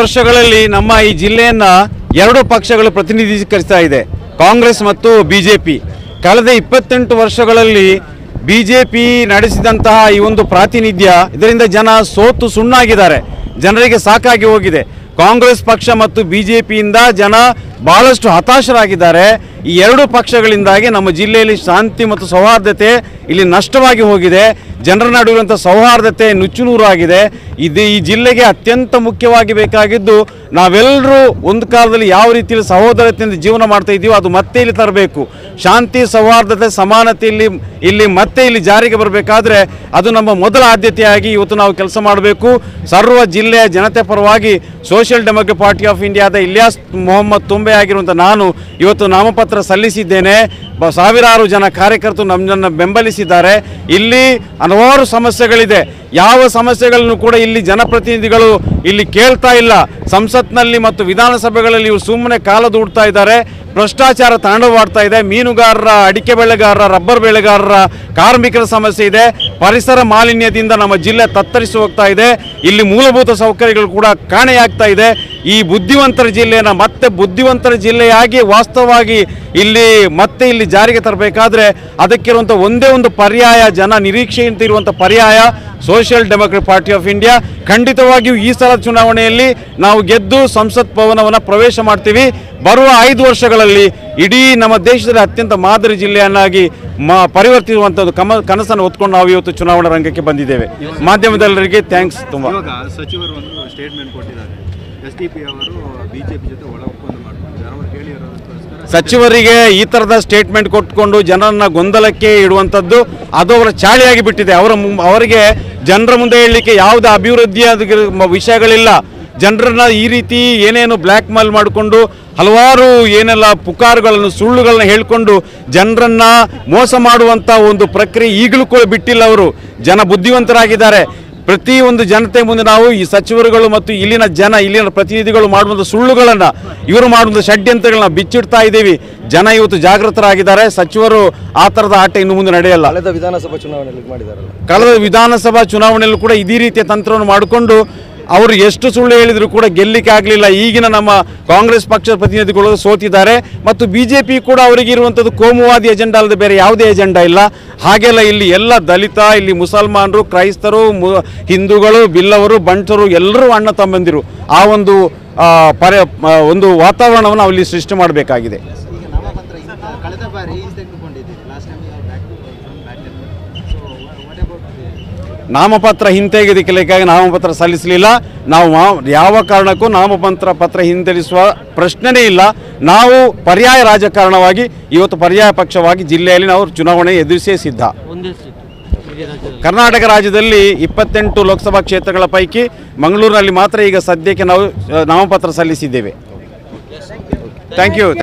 ವರ್ಷಗಳಲ್ಲಿ ನಮ್ಮ ಈ ಜಿಲ್ಲೆಯನ್ನ ಎರಡು ಪಕ್ಷಗಳು ಪ್ರತಿನಿಧೀಕರಿಸ್ತಾ ಇದೆ. ಕಾಂಗ್ರೆಸ್ ಮತ್ತು ಬಿಜೆಪಿ. ಕಳೆದ ಇಪ್ಪತ್ತೆಂಟು ವರ್ಷಗಳಲ್ಲಿ ಬಿಜೆಪಿ ನಡೆಸಿದಂತಹ ಈ ಒಂದು ಪ್ರಾತಿನಿಧ್ಯ ಇದರಿಂದ ಜನ ಸೋತು ಸುಣ್ಣಾಗಿದ್ದಾರೆ. ಜನರಿಗೆ ಸಾಕಾಗಿ ಹೋಗಿದೆ. ಕಾಂಗ್ರೆಸ್ ಪಕ್ಷ ಮತ್ತು ಬಿಜೆಪಿಯಿಂದ ಜನ ಬಹಳಷ್ಟು ಹತಾಶರಾಗಿದ್ದಾರೆ. ಈ ಎರಡು ಪಕ್ಷಗಳಿಂದಾಗಿ ನಮ್ಮ ಜಿಲ್ಲೆಯಲ್ಲಿ ಶಾಂತಿ ಮತ್ತು ಸೌಹಾರ್ದತೆ ಇಲ್ಲಿ ನಷ್ಟವಾಗಿ ಹೋಗಿದೆ. ಜನರ ನಡುವಿರುವಂಥ ಸೌಹಾರ್ದತೆ ನುಚ್ಚುನೂರಾಗಿದೆ. ಇದು ಈ ಜಿಲ್ಲೆಗೆ ಅತ್ಯಂತ ಮುಖ್ಯವಾಗಿ ಬೇಕಾಗಿದ್ದು ನಾವೆಲ್ಲರೂ ಒಂದು ಕಾಲದಲ್ಲಿ ಯಾವ ರೀತಿಯಲ್ಲಿ ಸಹೋದರತೆಯಿಂದ ಜೀವನ ಮಾಡ್ತಾ ಇದ್ದೀವೋ ಅದು ಮತ್ತೆ ಇಲ್ಲಿ ತರಬೇಕು. ಶಾಂತಿ, ಸೌಹಾರ್ದತೆ, ಸಮಾನತೆ ಇಲ್ಲಿ ಇಲ್ಲಿ ಮತ್ತೆ ಇಲ್ಲಿ ಜಾರಿಗೆ ಬರಬೇಕಾದ್ರೆ ಅದು ನಮ್ಮ ಮೊದಲ ಆದ್ಯತೆಯಾಗಿ ಇವತ್ತು ನಾವು ಕೆಲಸ ಮಾಡಬೇಕು. ಸರ್ವ ಜಿಲ್ಲೆಯ ಜನತೆ ಪರವಾಗಿ ಸೋಷಿಯಲ್ ಡೆಮೋಕ್ರೆಟ್ ಪಾರ್ಟಿ ಆಫ್ ಇಂಡಿಯಾದ ಇಲಿಯಾಸ್ ಮೊಹಮ್ಮದ್ ತುಂಬೆ ಆಗಿರುವಂಥ ನಾನು ಇವತ್ತು ನಾಮಪತ್ರ ಸಲ್ಲಿಸಿದ್ದೇನೆ. ಬ- ಸಾವಿರಾರು ಜನ ಕಾರ್ಯಕರ್ತರು ನಮ್ಮನ್ನು ಬೆಂಬಲಿಸಿದ್ದಾರೆ. ಇಲ್ಲಿ ಹಲವಾರು ಸಮಸ್ಯೆಗಳಿದೆ. ಯಾವ ಸಮಸ್ಯೆಗಳನ್ನು ಕೂಡ ಇಲ್ಲಿ ಜನಪ್ರತಿನಿಧಿಗಳು ಇಲ್ಲಿ ಕೇಳ್ತಾ ಇಲ್ಲ. ಸಂಸತ್ನಲ್ಲಿ ಮತ್ತು ವಿಧಾನಸಭೆಗಳಲ್ಲಿ ಇವರು ಸುಮ್ಮನೆ ಕಾಲ ದೂಡ್ತಾ ಇದ್ದಾರೆ. ಭ್ರಷ್ಟಾಚಾರ ತಾಂಡವಾಡ್ತಾ ಇದೆ. ಮೀನುಗಾರರ, ಅಡಿಕೆ ಬೆಳೆಗಾರರ, ರಬ್ಬರ್ ಬೆಳೆಗಾರರ ಕಾರ್ಮಿಕರ ಸಮಸ್ಯೆ ಇದೆ. ಪರಿಸರ ಮಾಲಿನ್ಯದಿಂದ ನಮ್ಮ ಜಿಲ್ಲೆ ತತ್ತರಿಸಿ ಹೋಗ್ತಾ ಇದೆ. ಇಲ್ಲಿ ಮೂಲಭೂತ ಸೌಕರ್ಯಗಳು ಕೂಡ ಕಾಣೆಯಾಗ್ತಾ ಇದೆ. ಈ ಬುದ್ಧಿವಂತರ ಜಿಲ್ಲೆಯನ್ನು ಮತ್ತೆ ಬುದ್ಧಿವಂತರ ಜಿಲ್ಲೆಯಾಗಿ ವಾಸ್ತವವಾಗಿ ಇಲ್ಲಿ ಮತ್ತೆ ಇಲ್ಲಿ ಜಾರಿಗೆ ತರಬೇಕಾದ್ರೆ ಅದಕ್ಕಿರುವಂಥ ಒಂದೇ ಒಂದು ಪರ್ಯಾಯ, ಜನ ನಿರೀಕ್ಷೆಯಿಂದ ಇರುವಂಥ ಪರ್ಯಾಯ social democrat party of India ಖಂಡಿತವಾಗಿಯೂ ಈ ಸಲ ಚುನಾವಣೆಯಲ್ಲಿ ನಾವು ಗೆದ್ದು ಸಂಸತ್ ಭವನವನ್ನು ಪ್ರವೇಶ ಮಾಡ್ತೀವಿ. ಬರುವ ಐದು ವರ್ಷಗಳಲ್ಲಿ ಇಡೀ ನಮ್ಮ ದೇಶದಲ್ಲಿ ಅತ್ಯಂತ ಮಾದರಿ ಜಿಲ್ಲೆಯನ್ನಾಗಿ ಮ ಪರಿವರ್ತಿಸುವಂಥದ್ದು ಕಮ, ಕನಸನ್ನು ಹೊತ್ಕೊಂಡು ನಾವು ಇವತ್ತು ಚುನಾವಣಾ ರಂಗಕ್ಕೆ ಬಂದಿದ್ದೇವೆ. ಮಾಧ್ಯಮದಲ್ಲರಿಗೆ ಥ್ಯಾಂಕ್ಸ್ ತುಂಬ. ಸಚಿವರು ಒಂದು ಸ್ಟೇಟ್ಮೆಂಟ್ ಕೊಟ್ಟಿದ್ದಾರೆ. ಎಸ್ ಅವರು ಬಿಜೆಪಿ ಜೊತೆ ಒಳ ಒಪ್ಪಂದ ಸಚಿವರಿಗೆ ಈ ಥರದ ಸ್ಟೇಟ್ಮೆಂಟ್ ಕೊಟ್ಕೊಂಡು ಜನರನ್ನ ಗೊಂದಲಕ್ಕೆ ಇಡುವಂಥದ್ದು ಅದು ಅವರ ಚಾಳಿಯಾಗಿ ಬಿಟ್ಟಿದೆ. ಅವರ ಅವರಿಗೆ ಜನರ ಮುಂದೆ ಹೇಳಲಿಕ್ಕೆ ಯಾವುದೇ ಅಭಿವೃದ್ಧಿಯ ವಿಷಯಗಳಿಲ್ಲ. ಜನರನ್ನ ಈ ರೀತಿ ಏನೇನು ಬ್ಲ್ಯಾಕ್ ಮೇಲ್ ಮಾಡಿಕೊಂಡು ಹಲವಾರು ಏನೆಲ್ಲ ಪುಕಾರುಗಳನ್ನು, ಸುಳ್ಳುಗಳನ್ನ ಹೇಳಿಕೊಂಡು ಜನರನ್ನ ಮೋಸ ಮಾಡುವಂಥ ಒಂದು ಪ್ರಕ್ರಿಯೆ ಈಗಲೂ ಕೂಡ ಬಿಟ್ಟಿಲ್ಲ ಅವರು. ಜನ ಬುದ್ಧಿವಂತರಾಗಿದ್ದಾರೆ. ಪ್ರತಿಯೊಂದು ಜನತೆ ಮುಂದೆ ನಾವು ಈ ಸಚಿವರುಗಳು ಮತ್ತು ಇಲ್ಲಿನ ಜನ ಇಲ್ಲಿನ ಪ್ರತಿನಿಧಿಗಳು ಮಾಡುವಂಥ ಸುಳ್ಳುಗಳನ್ನು ಇವರು ಮಾಡುವಂಥ ಷಡ್ಯಂತ್ರಗಳನ್ನ ಬಿಚ್ಚಿಡ್ತಾ ಇದ್ದೀವಿ. ಜನ ಇವತ್ತು ಜಾಗೃತರಾಗಿದ್ದಾರೆ. ಸಚಿವರು ಆ ಥರದ ಆಟ ಇನ್ನು ಮುಂದೆ ನಡೆಯಲ್ಲ. ಕಳೆದ ವಿಧಾನಸಭಾ ಚುನಾವಣೆಯಲ್ಲಿ ಮಾಡಿದ್ದಾರೆ ಕಳೆದ ವಿಧಾನಸಭಾ ಚುನಾವಣೆಯಲ್ಲೂ ಕೂಡ ಇದೇ ರೀತಿಯ ತಂತ್ರವನ್ನು ಮಾಡಿಕೊಂಡು ಅವರು ಎಷ್ಟು ಸುಳ್ಳು ಹೇಳಿದ್ರು ಕೂಡ ಗೆಲ್ಲಿಕ್ಕೆ ಆಗಲಿಲ್ಲ. ಈಗಿನ ನಮ್ಮ ಕಾಂಗ್ರೆಸ್ ಪಕ್ಷದ ಪ್ರತಿನಿಧಿಗಳು ಸೋತಿದ್ದಾರೆ. ಮತ್ತು ಬಿ ಜೆ ಪಿ ಕೂಡ ಅವರಿಗೆ ಇರುವಂಥದ್ದು ಕೋಮುವಾದಿ ಎಜೆಂಡಾ ಅಲ್ಲದೆ ಬೇರೆ ಯಾವುದೇ ಎಜೆಂಡಾ ಇಲ್ಲ. ಹಾಗೆಲ್ಲ ಇಲ್ಲಿ ಎಲ್ಲ ದಲಿತ, ಇಲ್ಲಿ ಮುಸಲ್ಮಾನರು, ಕ್ರೈಸ್ತರು ಹಿಂದೂಗಳು, ಬಿಲ್ಲವರು, ಬಂಟರು ಎಲ್ಲರೂ ಅಣ್ಣ ತಮ್ಮಂದಿರು. ಆ ಒಂದು ಪರ ಒಂದು ವಾತಾವರಣವನ್ನು ಅಲ್ಲಿ ಸೃಷ್ಟಿ ಮಾಡಬೇಕಾಗಿದೆ. ನಾಮಪತ್ರ ಹಿಂತೆಗೆದುಕಲಿಕ್ಕಾಗಿ ನಾಮಪತ್ರ ಸಲ್ಲಿಸಲಿಲ್ಲ. ನಾವು ಯಾವ ಕಾರಣಕ್ಕೂ ನಾಮಪತ್ರ ಪತ್ರ ಹಿಂತೆರಿಸುವ ಪ್ರಶ್ನೆನೇ ಇಲ್ಲ. ನಾವು ಪರ್ಯಾಯ ರಾಜಕಾರಣವಾಗಿ ಇವತ್ತು ಪರ್ಯಾಯ ಪಕ್ಷವಾಗಿ ಜಿಲ್ಲೆಯಲ್ಲಿ ನಾವು ಚುನಾವಣೆ ಎದುರಿಸೇ ಸಿದ್ಧ. ಕರ್ನಾಟಕ ರಾಜ್ಯದಲ್ಲಿ ಇಪ್ಪತ್ತೆಂಟು ಲೋಕಸಭಾ ಕ್ಷೇತ್ರಗಳ ಪೈಕಿ ಮಂಗಳೂರಿನಲ್ಲಿ ಮಾತ್ರ ಈಗ ಸದ್ಯಕ್ಕೆ ನಾವು ನಾಮಪತ್ರ ಸಲ್ಲಿಸಿದ್ದೇವೆ. Thank you